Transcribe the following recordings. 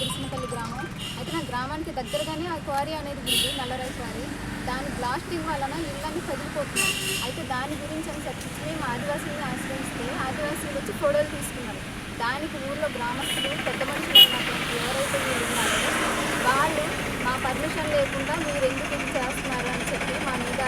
కృష్ణపల్లి గ్రామం. అయితే నా గ్రామానికి దగ్గరగానే ఆ క్వారీ అనేది ఉంది నల్లరాయి క్వారీ. దాని బ్లాస్టింగ్ వలన ఇళ్ళన్నీ కదిలిపోతున్నాయి. అయితే దాని గురించి అని చర్చించి మేము ఆదివాసీని ఆశ్రయిస్తే ఆదివాసీలు వచ్చి ఫోటోలు తీసుకున్నారు. దానికి ఊళ్ళో గ్రామస్తులు పెద్ద మనుషులు ఉన్నటువంటి ఎవరైతే మీరు ఉన్నారో వాళ్ళు మా పర్మిషన్ లేకుండా మీరు ఎందుకు ఇది చేస్తున్నారు అని చెప్పి మా మీద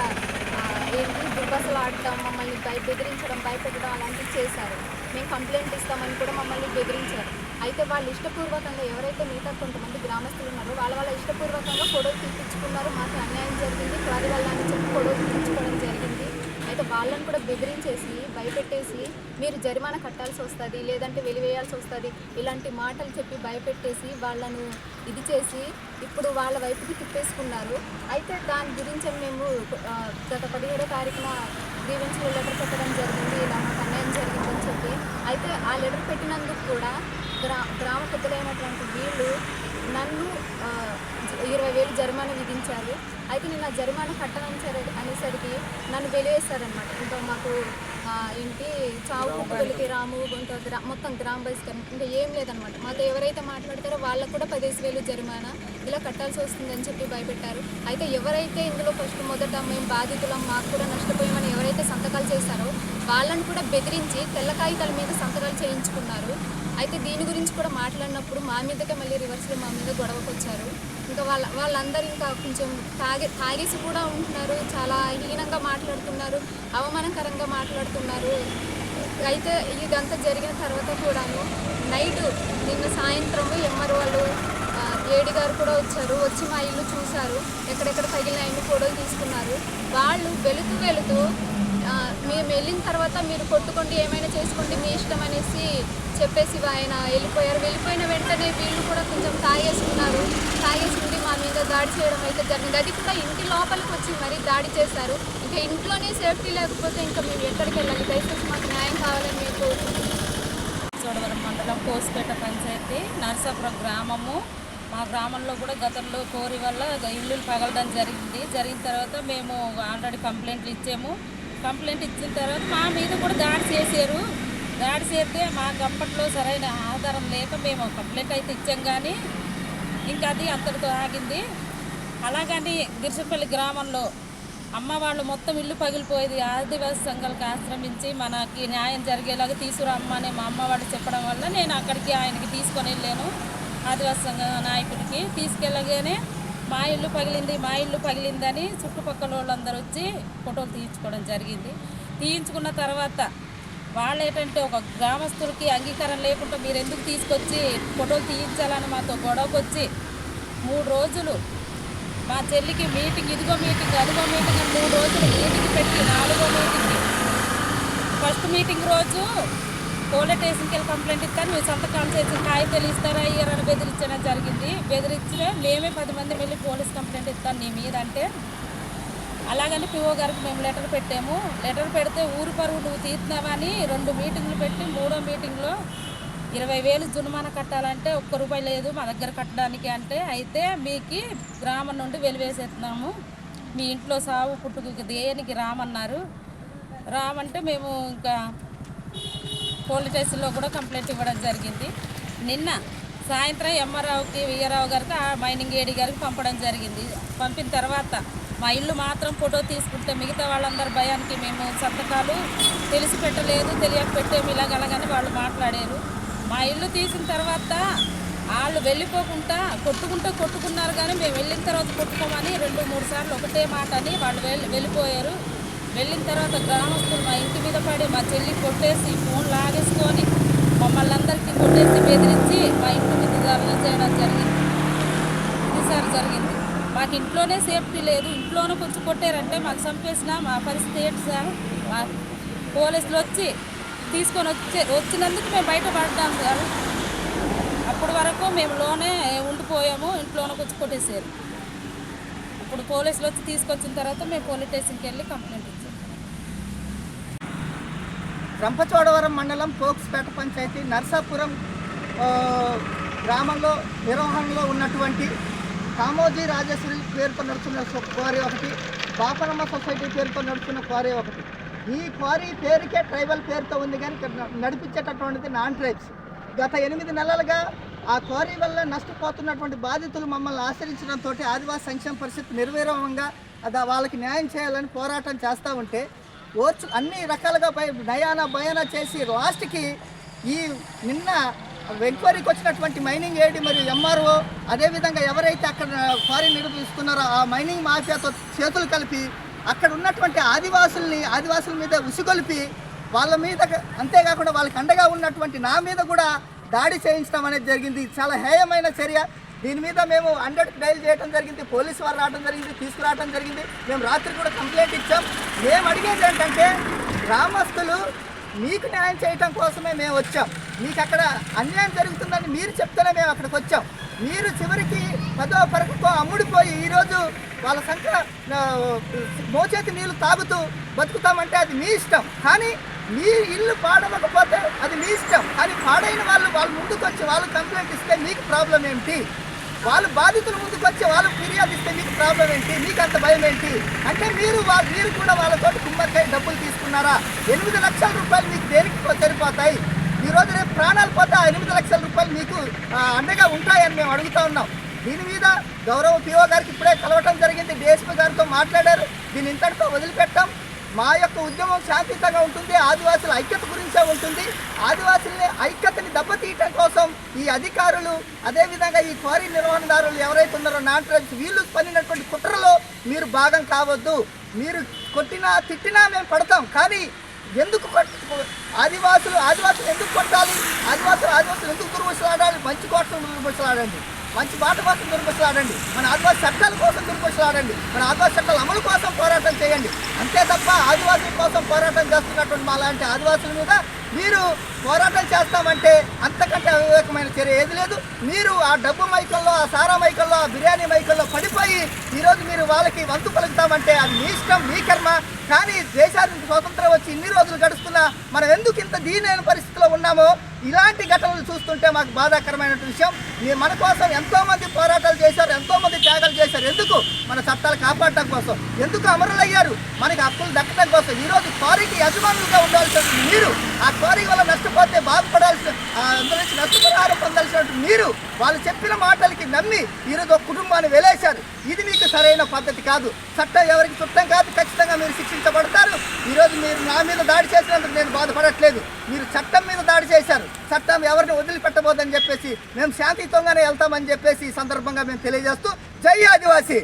ఏంటి దుర్బసలు ఆడటం మమ్మల్ని బయ బెదిరించడం భయపెట్టడం అలాంటివి చేశారు. మేము కంప్లైంట్ ఇస్తామని కూడా మమ్మల్ని బెదిరించారు. అయితే వాళ్ళు ఇష్టపూర్వకంగా ఎవరైతే మిగతా కొంతమంది గ్రామస్తులు ఉన్నారో వాళ్ళ వాళ్ళ ఇష్టపూర్వకంగా ఫోటోలు తీపించుకున్నారు. మాకు అన్యాయం జరిగింది. వారి వల్ల అని చెప్పి ఫోటోలు తీపించుకోవడం జరిగింది. అయితే వాళ్ళని కూడా బెదిరించేసి భయపెట్టేసి మీరు జరిమానా కట్టాల్సి వస్తుంది లేదంటే వెలివేయాల్సి వస్తుంది ఇలాంటి మాటలు చెప్పి భయపెట్టేసి వాళ్ళను ఇది చేసి ఇప్పుడు వాళ్ళ వైపుకి తిప్పేసుకున్నారు. అయితే దాని గురించి మేము గత పదిహేడో తారీఖున గ్రీవెన్స్లో లెటర్ పెట్టడం జరిగింది. ఇలా మాకు అన్యాయం జరిగిందని చెప్పి. అయితే ఆ లెటర్ పెట్టినందుకు కూడా గ్రా గ్రామ పెద్దలైనటువంటి వీళ్ళు నన్ను ఇరవై వేలు జరిమానా విధించారు. అయితే నేను ఆ జరిమానా కట్టనని సరే అనేసరికి నన్ను వెలివేస్తారనమాట ఇంకా మాకు ఏంటి చావు కుక్కలకి రాము ఇంకా గ్రా మొత్తం గ్రామ బహిష్కరణ. ఇంకా ఏం లేదనమాట మాతో ఎవరైతే మాట్లాడతారో వాళ్ళకు కూడా పదిహేను వేలు జరిమానా ఇలా కట్టాల్సి వస్తుందని చెప్పి భయపెట్టారు. అయితే ఎవరైతే ఇందులో ఫస్ట్ మొదట మేము బాధితులం మాకు కూడా నష్టపోయామని ఎవరైతే సంతకాలు చేశారో వాళ్ళని కూడా బెదిరించి తెల్ల కాగితాల మీద సంతకాలు చేయించుకున్నారు. అయితే దీని గురించి కూడా మాట్లాడినప్పుడు మా మీదకే మళ్ళీ రివర్స్లో మా మీద గొడవకు వచ్చారు. ఇంకా వాళ్ళ వాళ్ళందరూ ఇంకా కొంచెం తాగే తాగేసి కూడా ఉంటున్నారు. చాలా హీనంగా మాట్లాడుతున్నారు అవమానకరంగా మాట్లాడుతున్నారు. అయితే ఇదంతా జరిగిన తర్వాత కూడాను నైట్ నిన్న సాయంత్రం ఎమ్మర్ వాళ్ళు ఏడి గారు కూడా వచ్చారు. వచ్చి మా ఇల్లు చూశారు. ఎక్కడెక్కడ తగిలిన అన్ని ఫోటోలు తీసుకున్నారు. వాళ్ళు వెళుతూ వెళుతూ మేము వెళ్ళిన తర్వాత మీరు కొట్టుకోండి ఏమైనా చేసుకోండి మీ ఇష్టం అనేసి చెప్పేసి ఆయన వెళ్ళిపోయారు. వెళ్ళిపోయిన వెంటనే వీళ్ళు కూడా కొంచెం తాగేసుకున్నారు. తాగేసుకుంటే మా మీద దాడి చేయడం అయితే జరిగింది. అది కూడా ఇంటి లోపలికి వచ్చి మరీ దాడి చేశారు. ఇంకా ఇంట్లోనే సేఫ్టీ లేకపోతే ఇంకా మేము ఎక్కడికి వెళ్ళాలి? దయచేసి మాకు న్యాయం కావాలని మీకు కోరుకుంటున్నాం. చోడవరం మండలం కోసిపేట పంచాయతీ నరసాపురం గ్రామము. మా గ్రామంలో కూడా గతంలో కోరి వల్ల ఇల్లులు పగలడం జరిగింది. జరిగిన తర్వాత మేము ఆల్రెడీ కంప్లైంట్లు ఇచ్చాము. కంప్లైంట్ ఇచ్చిన తర్వాత మా మీద కూడా దాడి చేశారు. దాడి చేస్తే మాకు అప్పట్లో సరైన ఆధారం లేక మేము కంప్లైంట్ అయితే ఇచ్చాం కానీ ఇంకా అది అంతటితో ఆగింది. అలాగని గిరిసపల్లి గ్రామంలో అమ్మ వాళ్ళు మొత్తం ఇల్లు పగిలిపోయేది. ఆదివాసి సంఘాలకు ఆశ్రమించి మనకి న్యాయం జరిగేలాగా తీసుకురా అమ్మ అని మా అమ్మ వాళ్ళు చెప్పడం వల్ల నేను అక్కడికి ఆయనకి తీసుకొని వెళ్ళాను. ఆదివాసి సంఘ నాయకుడికి తీసుకెళ్ళగానే మా ఇల్లు పగిలింది మా ఇల్లు పగిలిందని చుట్టుపక్కల వాళ్ళందరూ వచ్చి ఫోటోలు తీయించుకోవడం జరిగింది. తీయించుకున్న తర్వాత వాళ్ళు ఏంటంటే ఒక గ్రామస్తులకి అంగీకారం లేకుండా మీరు ఎందుకు తీసుకొచ్చి ఫోటోలు తీయించాలని మాతో గొడవకు వచ్చి మూడు రోజులు మా చెల్లికి మీటింగ్ ఇదిగో మీటింగ్ అదిగో మీటింగ్ మూడు రోజులు మీటింగ్ పెట్టి నాలుగో మీటింగ్ ఫస్ట్ మీటింగ్ రోజు పోలీస్ స్టేషన్కి వెళ్ళి కంప్లైంట్ ఇస్తాను. మీరు సంతకాలు చేసి కాగితాలు ఇస్తారా ఇయ్యారని బెదిరించడం జరిగింది. బెదిరించిన మేమే పది మంది వెళ్ళి పోలీస్ కంప్లైంట్ ఇస్తాను నీ మీద అంటే. అలాగని పిఓ గారికి మేము లెటర్ పెట్టాము. లెటర్ పెడితే ఊరు పరువు నువ్వు తీస్తున్నావని రెండు మీటింగ్లు పెట్టి మూడో మీటింగ్లో ఇరవై వేలు జుర్మానా కట్టాలంటే ఒక్క రూపాయి లేదు మా దగ్గర కట్టడానికి అంటే. అయితే మీకు గ్రామం నుండి వెలివేసేస్తున్నాము. మీ ఇంట్లో సాగు పుట్టుకు దేనికి రామన్నారు. రామంటే మేము ఇంకా పోలీస్ స్టేషన్లో కూడా కంప్లైంట్ ఇవ్వడం జరిగింది. నిన్న సాయంత్రం ఎంఆర్ఆవుకి వియ్యరావు గారికి ఆ మైనింగ్ ఏడి గారికి పంపడం జరిగింది. పంపిన తర్వాత మా ఇల్లు మాత్రం ఫోటో తీసుకుంటే మిగతా వాళ్ళందరి భయానికి మేము సంతకాలు తెలిసి పెట్టలేదు తెలియక పెట్టేమి ఇలాగలగని వాళ్ళు మాట్లాడారు. మా ఇల్లు తీసిన తర్వాత వాళ్ళు వెళ్ళిపోకుండా కొట్టుకుంటూ కొట్టుకున్నారు కానీ మేము వెళ్ళిన తర్వాత కొట్టుకోమని రెండు మూడు సార్లు ఒకటే మాట అని వాళ్ళు వెళ్ళి వెళ్ళిపోయారు. వెళ్ళిన తర్వాత గ్రామస్తులు మా ఇంటి మీద పడి మా చెల్లి కొట్టేసి ఫోన్ లాగేసుకొని మమ్మల్ని అందరికీ కొట్టేసి బెదిరించి మా ఇంటి మీద దాడులు చేయడం జరిగింది. ఇది సార్ జరిగింది. మాకు ఇంట్లోనే సేఫ్టీ లేదు. ఇంట్లోనే కొంచెం కొట్టారంటే మాకు చంపేసిన మా పరిస్థితి ఏంటి సార్? మా పోలీసులు వచ్చి తీసుకొని వచ్చే వచ్చినందుకు మేము బయటపడ్డాం సార్. అప్పటి వరకు మేము లోనే ఉండిపోయాము. ఇంట్లోనే కొంచెం కొట్టేసారు ఇప్పుడు పోలీసులు వచ్చి తీసుకొచ్చిన తర్వాత మేము పోలీస్ స్టేషన్కి వెళ్ళి కంప్లైంట్ ఇచ్చాము రంపచోడవరం మండలం పోక్స్పేట పంచాయతీ నర్సాపురం గ్రామంలో నిర్వహణలో ఉన్నటువంటి కామోజీ రాజేశ్వరి పేరుతో నడుస్తున్న క్వారీ ఒకటి బాపనమ్మ సొసైటీ పేరుతో నడుస్తున్న క్వారీ ఒకటి. ఈ క్వారీ పేరుకే ట్రైబల్ పేరుతో ఉంది కానీ నడిపించేటటువంటిది నాన్ ట్రైబ్స్. గత ఎనిమిది నెలలుగా ఆ క్వారీ వల్ల నష్టపోతున్నటువంటి బాధితులు మమ్మల్ని ఆశ్రయించడంతో ఆదివాసీ సంక్షేమ పరిషత్ నిర్విరామంగా అది వాళ్ళకి న్యాయం చేయాలని పోరాటం చేస్తూ ఉంటే ఓర్చు అన్ని రకాలుగా భయ నయాన భయాన చేసి లాస్ట్కి ఈ నిన్న ఎంక్వైరీకి వచ్చినటువంటి మైనింగ్ ఏడి మరియు ఎంఆర్ఓ అదేవిధంగా ఎవరైతే అక్కడ క్వారీ నిర్వహిస్తున్నారో ఆ మైనింగ్ మాఫియాతో చేతులు కలిపి అక్కడ ఉన్నటువంటి ఆదివాసుల్ని ఆదివాసుల మీద ఉసిగొలిపి వాళ్ళ మీద అంతేకాకుండా వాళ్ళకి అండగా ఉన్నటువంటి నా మీద కూడా దాడి చేయించడం అనేది జరిగింది. చాలా హేయమైన చర్య. దీని మీద మేము హండ్రెడ్ డైల్ చేయడం జరిగింది పోలీసు వారు రావడం జరిగింది తీసుకురావడం జరిగింది. మేము రాత్రి కూడా కంప్లైంట్ ఇచ్చాం. మేము అడిగేది ఏంటంటే గ్రామస్తులు మీకు న్యాయం చేయటం కోసమే మేము వచ్చాం. మీకు అక్కడ అన్యాయం జరుగుతుందని మీరు చెప్తేనే మేము అక్కడికి వచ్చాం. మీరు చివరికి పదో పరకతో అమ్ముడిపోయి ఈరోజు వాళ్ళ సంఖ్య మోచేతి నీళ్ళు తాగుతూ బతుకుతామంటే అది మీ ఇష్టం. కానీ మీ ఇల్లు పాడవకపోతే అది మీ ఇష్టం. కానీ పాడైన వాళ్ళు వాళ్ళ ముందుకు వచ్చి వాళ్ళు కంప్లైంట్ ఇస్తే మీకు ప్రాబ్లం ఏమిటి వాళ్ళు బాధితులు ముందుకు వచ్చి వాళ్ళు ఫిర్యాదు ఇస్తే మీకు ప్రాబ్లం ఏంటి? మీకు అంత భయం ఏంటి? అంటే మీరు మీరు కూడా వాళ్ళతో కుమ్మక్కై డబ్బులు తీసుకున్నారా? ఎనిమిది లక్షల రూపాయలు మీకు దేనికి సరిపోతాయి? ఈ రోజు రేపు ప్రాణాలు పోతే ఆ ఎనిమిది లక్షల రూపాయలు మీకు అండగా ఉంటాయని మేము అడుగుతా ఉన్నాం. దీని మీద గౌరవ పిఓ గారికి ఇప్పుడే కలవటం జరిగింది. డిఎస్పీ గారితో మాట్లాడారు. దీని ఇంతటితో వదిలిపెట్టాం. మా యొక్క ఉద్యమం శాంతియుతంగా ఉంటుంది ఆదివాసుల ఐక్యత గురించే ఉంటుంది. ఆదివాసుల్ని ఐక్యతని దెబ్బతీయటం కోసం ఈ అధికారులు అదేవిధంగా ఈ క్వారీ నిర్వహణదారులు ఎవరైతే ఉన్నారో నాన్ ట్రైబ్స్ వీళ్ళు పనినటువంటి కుట్రలో మీరు భాగం కావద్దు. మీరు కొట్టినా తిట్టినా మేము పడతాం. కానీ ఎందుకు ఆదివాసులు ఆదివాసులు ఎందుకు కొట్టాలి? ఆదివాసులు ఆదివాసులు ఎందుకు దుర్భుషలాడాలి మంచి కోటలు దుర్భుషలాడండి మంచి బాట కోసం దుర్భుషలాడండి. మన ఆదివాసీ చట్టాల కోసం దుర్భుషలాడండి. మన ఆదివాసీ చట్టాల అమలు కోసం పోరాటం చేయండి. అంతే తప్ప ఆదివాసీల కోసం పోరాటం చేస్తున్నటువంటి మా లాంటి ఆదివాసుల మీద మీరు పోరాటం చేస్తామంటే అంతకంటే అవివేకమైన చర్య ఏది లేదు. మీరు ఆ డబ్బు మైకల్లో ఆ సారా మైకల్లో ఆ బిర్యానీ మైకల్లో పడిపోయి ఈరోజు మీరు వాళ్ళకి వంతు పలుకుతామంటే అది మీ ఇష్టం మీ కర్మ. కానీ దేశానికి స్వతంత్రం వచ్చి ఇన్ని రోజులు గడుస్తున్నా మనం ఎందుకు ఇంత దీనైన పరిస్థితిలో ఉన్నామో ఇలాంటి ఘటనలు చూస్తుంటే మాకు బాధాకరమైన విషయం. మీరు మన కోసం ఎంతో మంది పోరాటాలు చేశారు ఎంతో మంది త్యాగాలు చేశారు. ఎందుకు? మన చట్టాలు కాపాడటం కోసం. ఎందుకు అమరులయ్యారు? మనకి హక్కులు దక్కడం కోసం. ఈరోజు రోజు క్వారీకి యజమానులుగా వస్తుంది మీరు ఆ క్వారీ వల్ల నష్టపోతే బాధపడాల్సి అందులో నుంచి నష్టపరిహారం పొందాల్సినటువంటి మీరు వాళ్ళు చెప్పిన మాటలకి నమ్మి ఈరోజు ఒక కుటుంబాన్ని వెలేశారు. ఇది మీకు సరైన పద్ధతి కాదు. చట్టం ఎవరికి చుట్టం కాదు. ఖచ్చితంగా మీరు శిక్షించబడతారు. ఈరోజు మీరు నా మీద దాడి చేసినందుకు నేను బాధపడట్లేదు. మీరు చట్టం మీద దాడి చేశారు. చట్టం ఎవరిని వదిలిపెట్టబోదని చెప్పేసి మేము శాంతియుతంగానే వెళ్తామని చెప్పేసి ఈ సందర్భంగా మేము తెలియజేస్తూ జై ఆదివాసీ.